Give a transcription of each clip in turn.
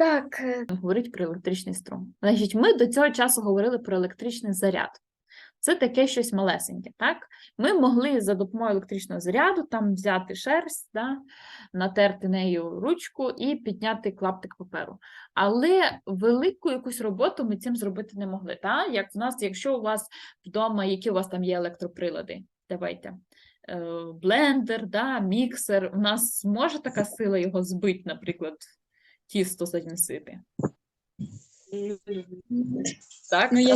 Так, е, говорить про електричний струм. Значить, ми до цього часу говорили про електричний заряд. Це таке щось малесеньке, так? Ми могли за допомогою електричного заряду там взяти шерсть, да, натерти нею ручку і підняти клаптик паперу. Але велику якусь роботу ми цим зробити не могли. Так? Як в нас, якщо у вас вдома, які у вас там є електроприлади, давайте. е, Блендер, да, міксер. У нас зможе така сила його збити, наприклад, тісто замісити. Так? Ну, є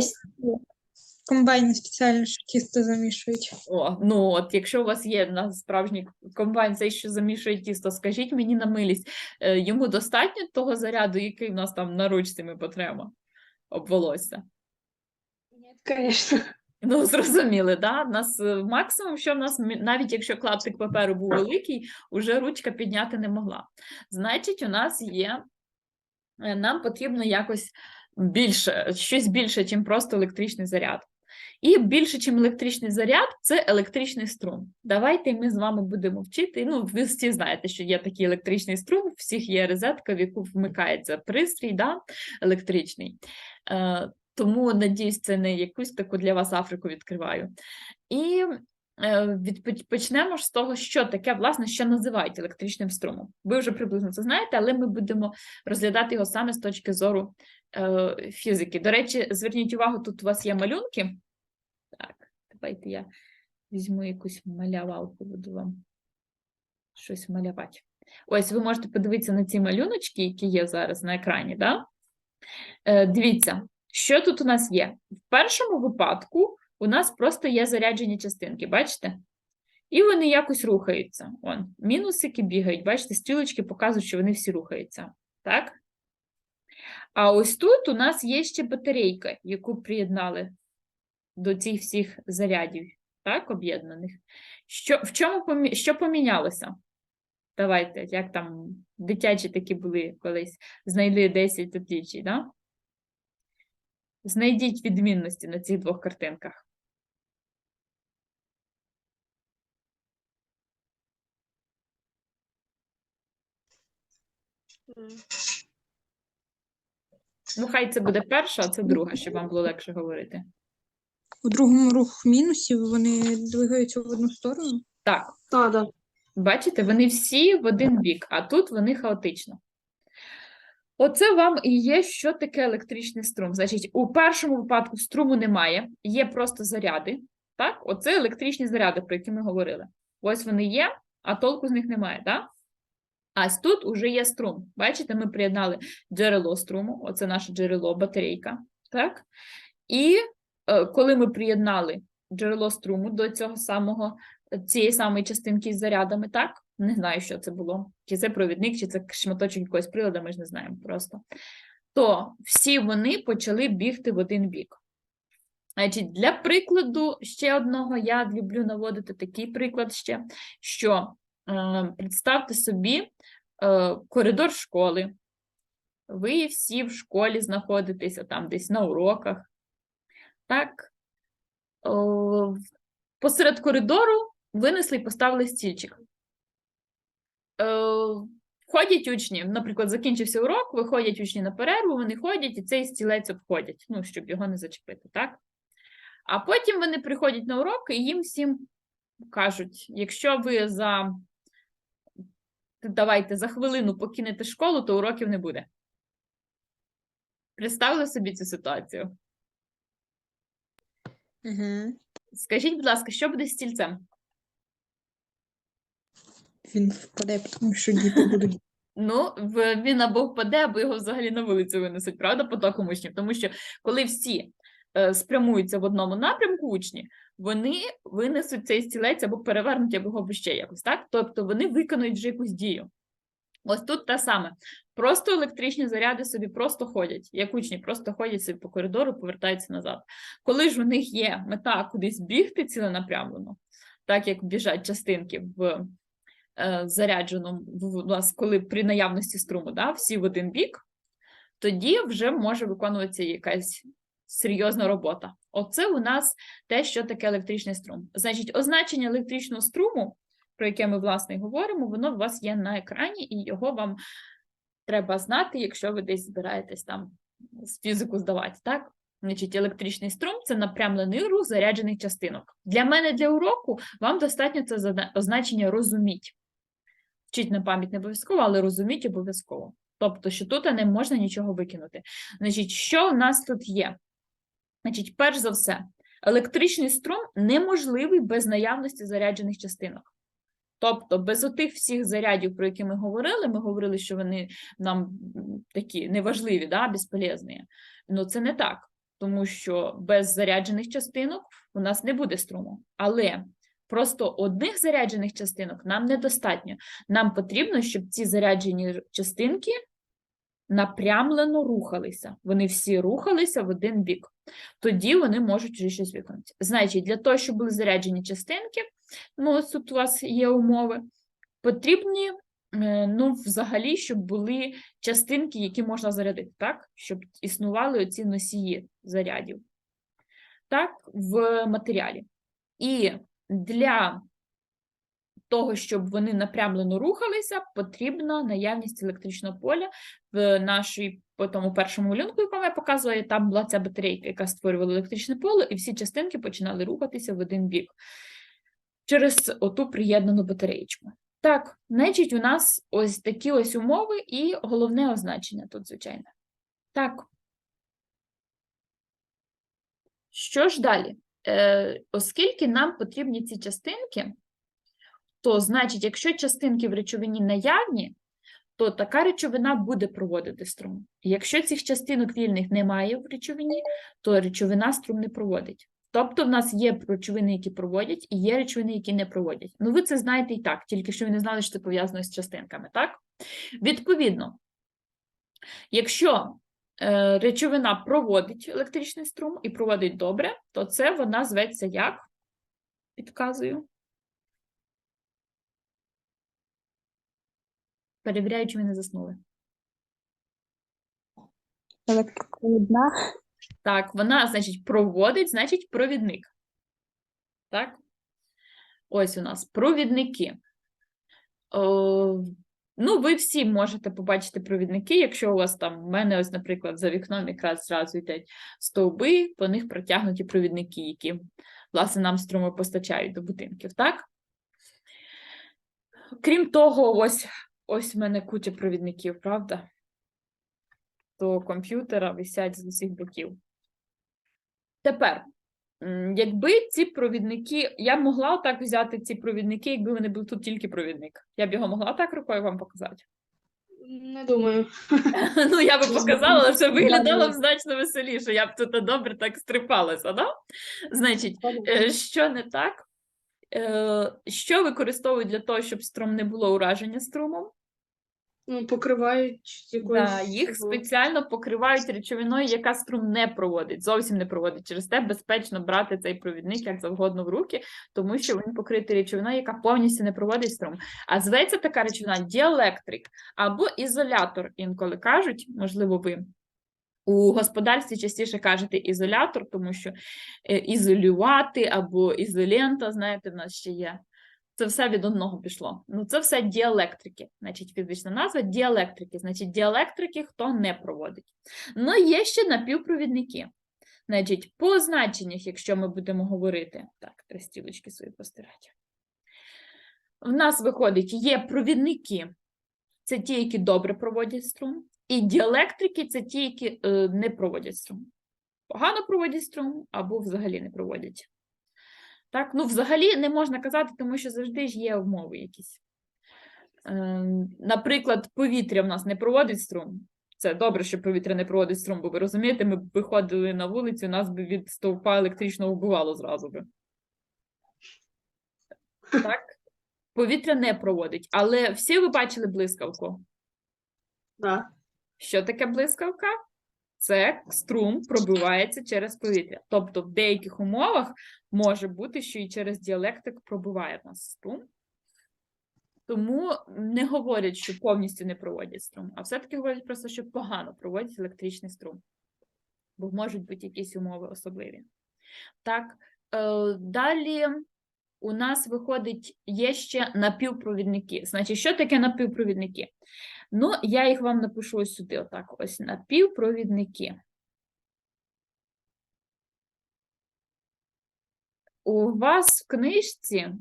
комбайни спеціально, що тісто замішують. О, ну от, якщо у вас є на справжній комбайн, цей, що замішує тісто, скажіть мені на милість, е, йому достатньо того заряду, який в нас там на ручці ми потремо об волосся? Звісно. Ну, зрозуміли, да? Нас е, максимум, що в нас, навіть якщо клаптик паперу був великий, уже ручка підняти не могла. Значить, у нас є, е, нам потрібно якось більше, щось більше, ніж просто електричний заряд. І більше, ніж електричний заряд, це електричний струм. Давайте ми з вами будемо вчити. Ну, ви всі знаєте, що є такий електричний струм, у всіх є розетка, в яку вмикається пристрій, да? електричний. Тому, надіюсь, це не якусь таку для вас Африку відкриваю. І е, відпоч- почнемо ж з того, що таке, власне, що називають електричним струмом. Ви вже приблизно це знаєте, але ми будемо розглядати його саме з точки зору е, фізики. До речі, зверніть увагу, тут у вас є малюнки. Так, давайте я візьму якусь малявалку, буду вам щось малювати. Ось ви можете подивитися на ці малюночки, які є зараз на екрані. Да? Е, дивіться, що тут у нас є? В першому випадку у нас просто є заряджені частинки, бачите? І вони якось рухаються. Вон, мінусики бігають, бачите, стрілочки показують, що вони всі рухаються. Так? А ось тут у нас є ще батарейка, яку приєднали до цих всіх зарядів, так, об'єднаних. Що, в чому помі... що помінялося? Давайте, як там дитячі такі були колись, знайди 10 отлічій, да? Знайдіть відмінності на цих двох картинках. Ну, хай це буде перша, а це друга, щоб вам було легше говорити. У другому рух мінусів вони двигаються в одну сторону. Так, А, да. бачите, вони всі в один бік, а тут вони хаотично. Оце вам і є, що таке електричний струм. Значить, у першому випадку струму немає, є просто заряди. Так, оце електричні заряди, про які ми говорили. Ось вони є, а толку з них немає, так? А тут уже є струм. Бачите, ми приєднали джерело струму, оце наше джерело, батарейка. Так? І е, коли ми приєднали джерело струму до цього самого, цієї самої частинки з зарядами, так? Не знаю, що це було. Чи це провідник, чи це шматочок якогось приладу, ми ж не знаємо просто. То всі вони почали бігти в один бік. Значить, для прикладу ще одного я люблю наводити такий приклад ще, що е, представте собі е, коридор школи. Ви всі в школі знаходитеся там десь на уроках. Так, в- посеред коридору винесли і поставили стільчик. Е, Ходять учні, наприклад, закінчився урок, виходять учні на перерву, вони ходять і цей стілець обходять, ну, щоб його не зачепити, так? А потім вони приходять на урок і їм всім кажуть: якщо ви за давайте за хвилину покинете школу, то уроків не буде. Представили собі цю ситуацію? Угу. Скажіть, будь ласка, що буде з стільцем? Він впаде, тому що діти будуть. Ну, він або впаде, або його взагалі на вулицю винесуть, правда, потоком учнів. Тому що коли всі е, спрямуються в одному напрямку учні, вони винесуть цей стілець або перевернуть, або його ще якось, так? Тобто вони виконують вже якусь дію. Ось тут те саме. Просто електричні заряди собі просто ходять, як учні просто ходять собі по коридору, повертаються назад. Коли ж у них є мета кудись бігти ціленапрямлено, так як біжать частинки в е, зарядженому, в- коли при наявності струму, да, всі в один бік, тоді вже може виконуватися якась серйозна робота. Оце у нас те, що таке електричний струм. Значить, означення електричного струму, про яке ми, власне, говоримо, воно у вас є на екрані, і його вам треба знати, якщо ви десь збираєтесь там з фізику здавати, так? Значить, електричний струм це напрямлений рух заряджених частинок. Для мене для уроку вам достатньо це означення розуміть. Вчить на пам'ять не обов'язково, але розуміть обов'язково. Тобто, що тут не можна нічого викинути. Значить, що в нас тут є? Значить, перш за все, електричний струм неможливий без наявності заряджених частинок. Тобто, без отих всіх зарядів, про які ми говорили, ми говорили, що вони нам такі неважливі, да, безполезні. Ну, це не так, тому що без заряджених частинок у нас не буде струму. Але просто одних заряджених частинок нам недостатньо. Нам потрібно, щоб ці заряджені частинки напрямлено рухалися. Вони всі рухалися в один бік. Тоді вони можуть вже щось виконати. Значить, для того, щоб були заряджені частинки, ну, ось тут у вас є умови, потрібні, ну, взагалі, щоб були частинки, які можна зарядити, так? Щоб існували оці носії зарядів, так, в матеріалі. І для того, щоб вони напрямлено рухалися, потрібна наявність електричного поля. В нашій по тому першому малюнку, якому я показувала, там була ця батарейка, яка створювала електричне поле, і всі частинки починали рухатися в один бік через оту приєднану батареєчку. Так, значить, у нас ось такі ось умови і головне означення тут, звичайно. Так. Що ж далі? Е, оскільки нам потрібні ці частинки, то значить, якщо частинки в речовині наявні, то така речовина буде проводити струм. Якщо цих частинок вільних немає в речовині, то речовина струм не проводить. Тобто в нас є речовини, які проводять, і є речовини, які не проводять. Ну, ви це знаєте і так, тільки що ви не знали, що це пов'язано з частинками, так? Відповідно, якщо речовина проводить електричний струм і проводить добре, то це вона зветься як? Підказую. Перевіряю, чи ви не заснули. Електропровідна. Так, вона, значить, проводить, значить, провідник. Так? Ось у нас провідники. О, ну, ви всі можете побачити провідники, якщо у вас там, в мене, ось, наприклад, за вікном якраз зразу йдуть стовби, по них протягнуті провідники, які, власне, нам струму постачають до будинків, так? Крім того, ось, ось в мене куча провідників, правда? До комп'ютера висять з усіх боків. Тепер, якби ці провідники, я б могла так взяти ці провідники, якби вони були тут тільки провідник. Я б його могла так рукою вам показати. Не думаю. Ну, я би показала, але це виглядало б значно веселіше. Я б тут добре так стрипалася, да? Значить, е, що не так? Е, Що використовують для того, щоб струм не було ураження струмом? Ну, покривають якоюсь. Да, їх спеціально покривають речовиною, яка струм не проводить, зовсім не проводить. Через те безпечно брати цей провідник як завгодно в руки, тому що він покритий речовиною, яка повністю не проводить струм. А зветься така речовина діелектрик або ізолятор, інколи кажуть, можливо, ви. У господарстві частіше кажете ізолятор, тому що е, ізолювати або ізолента, знаєте, в нас ще є. Це все від одного пішло. Ну, це все діелектрики, значить, фізична назва діелектрики. Значить, діелектрики хто не проводить. Ну, є ще напівпровідники. Значить, по значеннях, якщо ми будемо говорити, так, три стілочки свої постирати. В нас виходить, є провідники, це ті, які добре проводять струм, і діелектрики це ті, які е, не проводять струм. Погано проводять струм або взагалі не проводять. Так, ну взагалі не можна казати, тому що завжди ж є умови якісь. Ем, Наприклад, повітря в нас не проводить струм. Це добре, що повітря не проводить струм, бо ви розумієте, ми б виходили на вулицю, нас би від стовпа електричного вбивало зразу би. Так? Повітря не проводить. Але всі ви бачили блискавку. Да. Що таке блискавка? Це струм пробивається через повітря. Тобто в деяких умовах може бути, що і через діалектик пробиває в нас струм. Тому не говорять, що повністю не проводять струм, а все-таки говорять просто, що погано проводять електричний струм. Бо можуть бути якісь умови особливі. Так, е, далі у нас виходить, є ще напівпровідники. Значить, що таке напівпровідники? Ну, я їх вам напишу ось сюди, отак, ось напівпровідники. У вас в книжці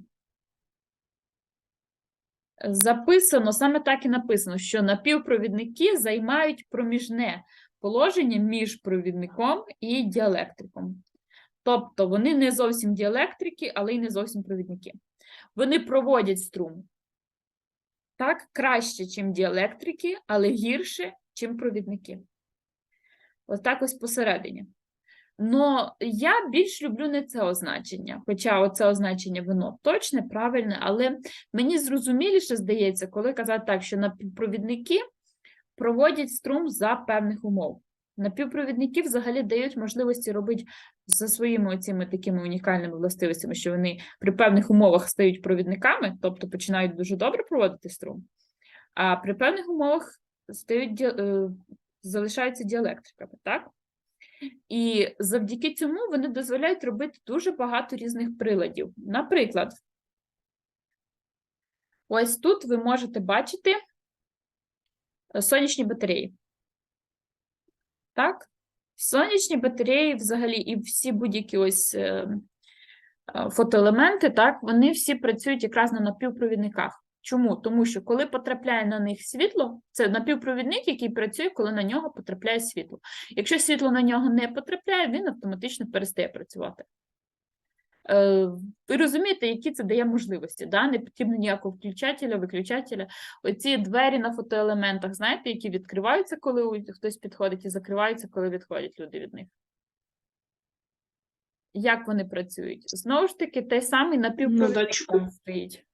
записано, саме так і написано, що напівпровідники займають проміжне положення між провідником і діелектриком. Тобто вони не зовсім діелектрики, але й не зовсім провідники. Вони проводять струм. Так, краще, ніж діелектрики, але гірше, ніж провідники. Ось так ось посередині. Но я більш люблю не це означення, хоча оце означення воно точне, правильне, але мені зрозуміліше здається, коли казати так, що напівпровідники проводять струм за певних умов. Напівпровідники взагалі дають можливості робити за своїми цими такими унікальними властивостями, що вони при певних умовах стають провідниками, тобто починають дуже добре проводити струм, а при певних умовах стають е, залишаються діелектриками, так? І завдяки цьому вони дозволяють робити дуже багато різних приладів. Наприклад, ось тут ви можете бачити е, сонячні батареї. Так? Сонячні батареї, взагалі, і всі будь-які ось е, е, фотоелементи, так, вони всі працюють якраз на напівпровідниках. Чому? Тому що коли потрапляє на них світло, це напівпровідник, який працює, коли на нього потрапляє світло. Якщо світло на нього не потрапляє, він автоматично перестає працювати. Е, Ви розумієте, які це дає можливості. Да? Не потрібно ніякого включателя, виключателя. Оці двері на фотоелементах, знаєте, які відкриваються, коли хтось підходить, і закриваються, коли відходять люди від них. Як вони працюють? Знову ж таки, той самий напівпровідник датчику. там стоїть.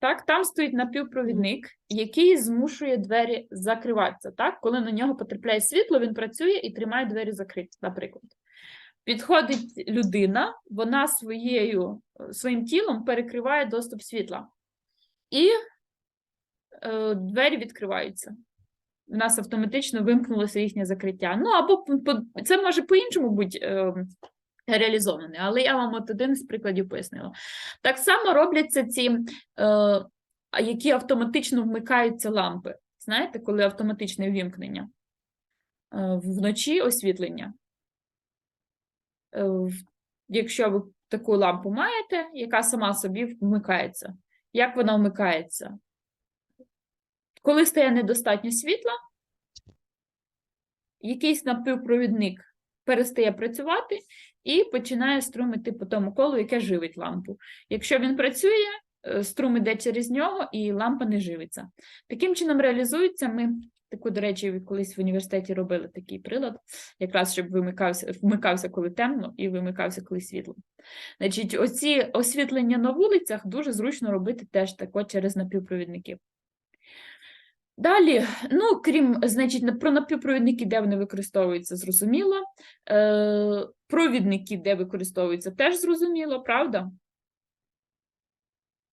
Так, там стоїть напівпровідник, який змушує двері закриватися. Так? Коли на нього потрапляє світло, він працює і тримає двері закриті, наприклад. Підходить людина, вона своєю, своїм тілом перекриває доступ світла. І е, двері відкриваються. У нас автоматично вимкнулося їхнє закриття. Ну, або це може по-іншому бути е, реалізоване, але я вам от один з прикладів пояснила. Так само робляться ці, е, які автоматично вмикаються лампи. Знаєте, коли автоматичне ввімкнення? Е, вночі освітлення. Е, Якщо ви таку лампу маєте, яка сама собі вмикається. Як вона вмикається? Коли стає недостатньо світла, якийсь напівпровідник перестає працювати і починає струм іти по тому колу, яке живить лампу. Якщо він працює, е, струм іде через нього і лампа не живиться. Таким чином реалізується. Ми таку, до речі, колись в університеті робили такий прилад, якраз щоб вимикався, вмикався, коли темно, і вимикався, коли світло. Значить, оці освітлення на вулицях дуже зручно робити теж тако через напівпровідники. Далі, ну, крім, значить, про напівпровідники, де вони використовуються, зрозуміло. Е, провідники, де використовуються, теж зрозуміло, правда?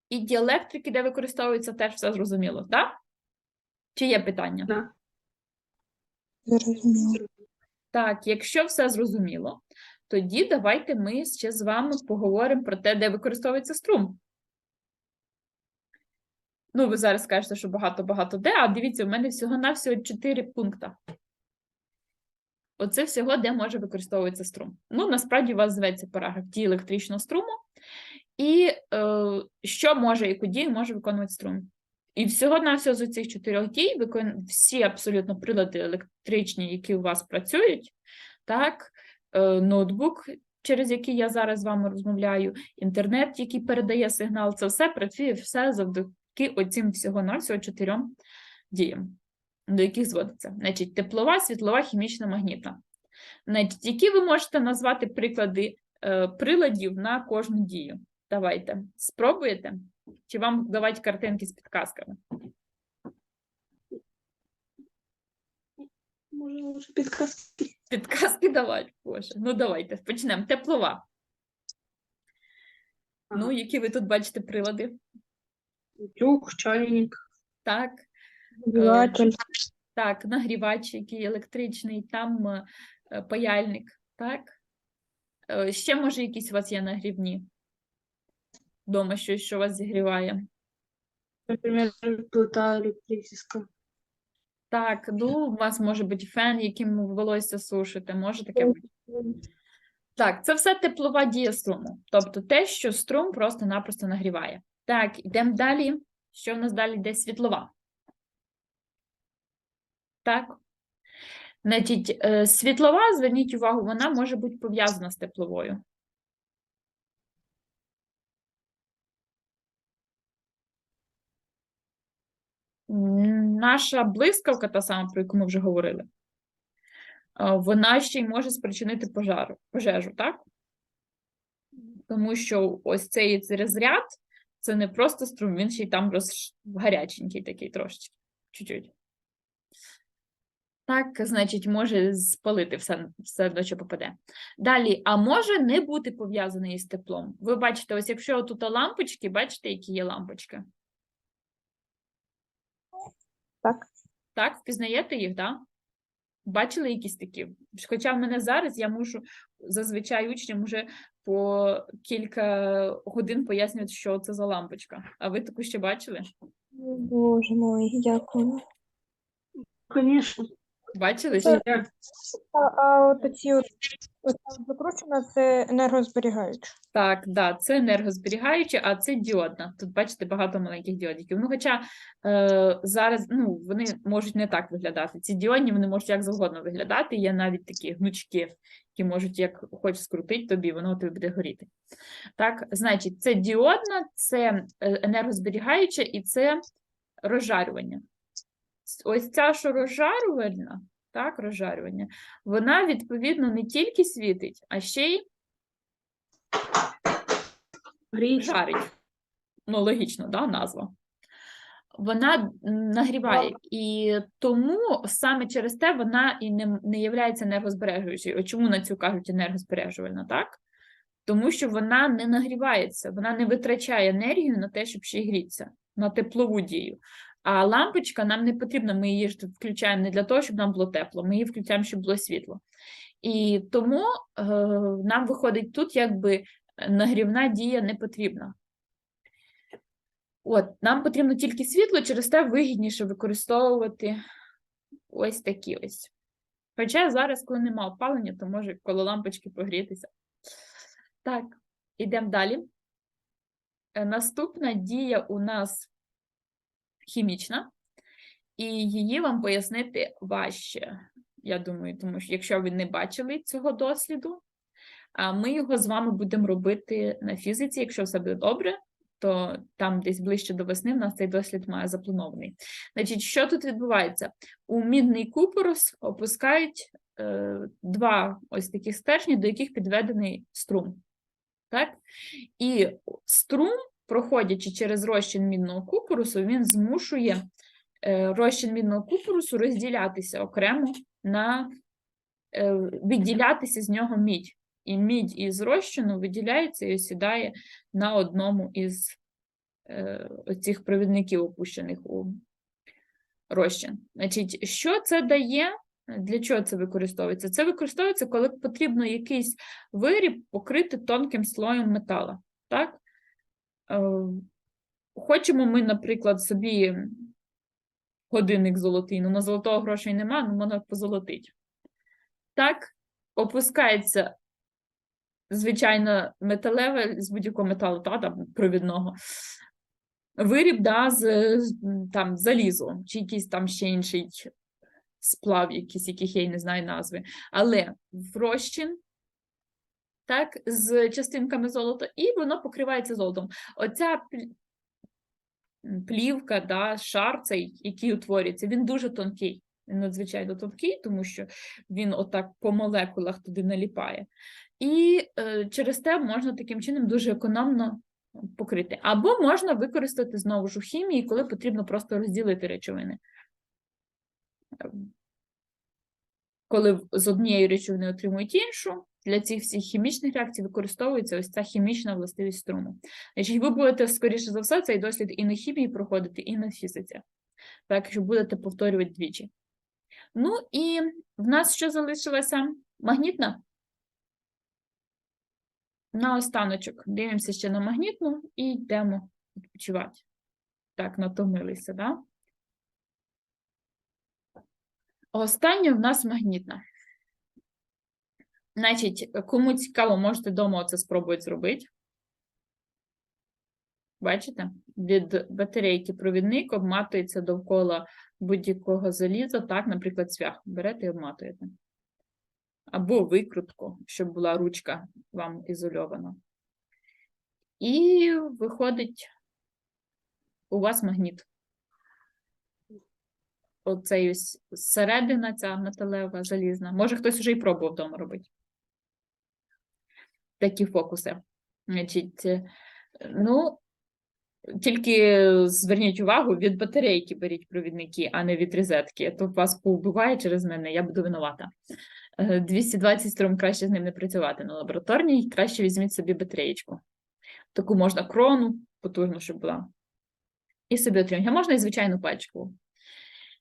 І діелектрики, де використовуються, теж все зрозуміло, так? Чи є питання? Зрозуміло. Так, якщо все зрозуміло, тоді давайте ми ще з вами поговоримо про те, де використовується струм. Ну, ви зараз скажете, що багато-багато де, а дивіться, у мене всього-навсього 4 пункти. Оце всього, де може використовуватися струм. Ну, насправді у вас зветься параграф дії електричного струму, і е, що може, яку дію може виконувати струм. І всього-навсього з цих чотирьох дій викон... всі абсолютно прилади електричні, які у вас працюють, так, е, ноутбук, через який я зараз з вами розмовляю, інтернет, який передає сигнал, це все працює все завдяки оцим всього-навсього чотирьом діям, до яких зводиться. Значить, теплова, світлова, хімічна, магнітна. Значить, які ви можете назвати приклади е, приладів на кожну дію? Давайте, спробуєте? Чи вам давати картинки з підказками? Може, може підказки. Підказки давати, Боже. Ну, давайте, почнемо. Теплова. Ну, які ви тут бачите прилади? Утюг, чайник, Так, нагріватель. так, нагрівач, який електричний, там е, е, паяльник, так? Е, Ще, може, якісь у вас є нагрівні? Дома щось, що вас зігріває. Например, плита электрическая. Так, ну, у вас може бути фен, яким волосся сушите, може таке бути. Так, це все теплова дія струму. Тобто те, що струм просто-напросто нагріває. Так, йдемо далі. Що в нас далі йде світлова? Так. Значить, е, світлова, зверніть увагу, вона може бути пов'язана з тепловою. Наша блискавка, та сама, про яку ми вже говорили, е, вона ще й може спричинити пожару, пожежу, так? Тому що ось цей розряд це не просто струм, він ще й там роз... гаряченький такий трошечки, чуть-чуть. Так, значить, може спалити все, все до що попаде. Далі, а може не бути пов'язаний із теплом. Ви бачите, ось якщо тут лампочки, бачите, які є лампочки? Так. Так, впізнаєте їх, так? Бачили якісь такі? Хоча в мене зараз я мушу зазвичай учням вже по кілька годин пояснювати, що це за лампочка. А ви таку ще бачили? Боже мой, дякую. Конечно. Бачили? Ще? А, а от оці от, от закручена, це енергозберігаюча. Так, да, це енергозберігаюче, а це діодна. Тут бачите багато маленьких діодиків. Ну, хоча е, зараз ну, вони можуть не так виглядати. Ці діодні вони можуть як завгодно виглядати. Є навіть такі гнучки, які можуть як хочеш скрутити тобі, воно тобі буде горіти. Так, значить, це діодна, це е, енергозберігаюче і це розжарювання. Ось ця, що розжарювальна, так, розжарювання, вона відповідно не тільки світить, а ще й жарить. Ну, логічно, да, назва. Вона нагріває, і тому саме через те вона і не, не є енергозбережуючою. Чому на цю кажуть енергозбережувальна, так? Тому що вона не нагрівається, вона не витрачає енергію на те, щоб ще й грітися, на теплову дію. А лампочка нам не потрібна, ми її ж включаємо не для того, щоб нам було тепло, ми її включаємо, щоб було світло. І тому е, нам виходить тут, якби нагрівна дія не потрібна. От, нам потрібно тільки світло, через те вигідніше використовувати ось такі ось. Хоча зараз, коли нема опалення, то може коло лампочки погрітися. Так, ідемо далі. Е, Наступна дія у нас хімічна, і її вам пояснити важче, я думаю, тому що якщо ви не бачили цього досліду, ми його з вами будемо робити на фізиці, якщо все буде добре, то там десь ближче до весни в нас цей дослід має запланований. Значить, що тут відбувається? У мідний купорос опускають е, два ось такі стержні, до яких підведений струм. Так? І струм, проходячи через розчин мідного купорусу, він змушує е, розчин мідного купорусу розділятися окремо на е, відділятися з нього мідь. І мідь із розчину виділяється і осідає на одному із е, цих провідників, опущених у розчин. Значить, що це дає? Для чого це використовується? Це використовується, коли потрібно якийсь виріб покрити тонким слоєм метала. Так? Е, Хочемо ми, наприклад, собі годинник золотий, ну на золотого грошей нема, ну можна позолотить. Так, опускається звичайно, металеве з будь-якого металу, та, там, провідного. Виріб да, з, там, залізу, чи якийсь там ще інший сплав, якийсь, яких я й не знаю назви. Але в розчин, так, з частинками золота, і воно покривається золотом. Оця плівка, да, шар цей, який утворюється, він дуже тонкий. Він надзвичайно тонкий, тому що він отак по молекулах туди наліпає. І е, через те можна таким чином дуже економно покрити. Або можна використати знову ж у хімії, коли потрібно просто розділити речовини. Ем, Коли з однієї речовини отримують іншу, для цих всіх хімічних реакцій використовується ось ця хімічна властивість струму. Значить, ви будете, скоріше за все, цей дослід і на хімії проходити, і на фізиці. Так, що будете повторювати двічі. Ну і в нас що залишилося? Магнітна? На останочок дивимося ще на магнітну і йдемо відпочивати. так натомилися, да? Остання в нас магнітна. Значить, кому цікаво, можете вдома це спробувати зробити. Бачите? Від батарейки провідник обматується довкола будь-якого заліза, так, наприклад, цвях. Берете і обматуєте. Або викрутку, щоб була ручка вам ізольована. І виходить у вас магніт. Оцей ось середина ця металева, залізна. Може, хтось вже і пробував вдома робити. Такі фокуси. Значить, е, ну, тільки зверніть увагу, від батарейки беріть провідники, а не від розетки. То вас повбиває через мене, я буду винувата. Е, 220 струм краще з ним не працювати на лабораторній, краще візьміть собі батареєчку. Таку можна крону, потужну, щоб була. І собі отримати. А можна і звичайну пальчикову.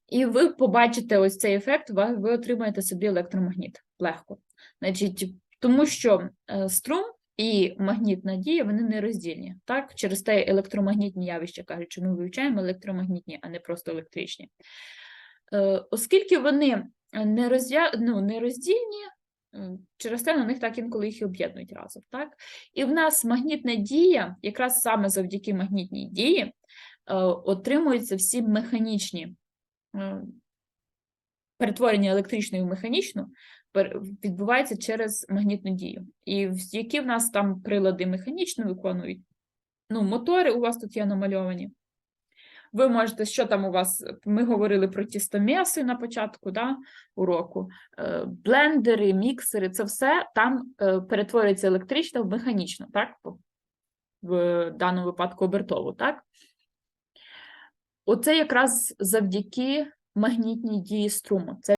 І ви побачите ось цей ефект, ви отримаєте собі електромагніт легко. Значить, тому що е, струм і магнітна дія вони нероздільні. Так? Через те електромагнітні явища кажуть, що ми вивчаємо електромагнітні, а не просто електричні. Е, Оскільки вони не, роздя... ну, нероздільні, е, через те на них так інколи їх і об'єднують разом. Так? І в нас магнітна дія, якраз саме завдяки магнітній дії, е, отримуються всі механічні перетворення електричної в механічну відбувається через магнітну дію. І які в нас там прилади механічно виконують? Ну, мотори у вас тут є намальовані. Ви можете, що там у вас? Ми говорили про тістомеси на початку да, уроку. Е, Блендери, міксери, це все там е, перетворюється електрично в механічно, так? В даному випадку обертову, так? Оце якраз завдяки магнітній дії струму. Це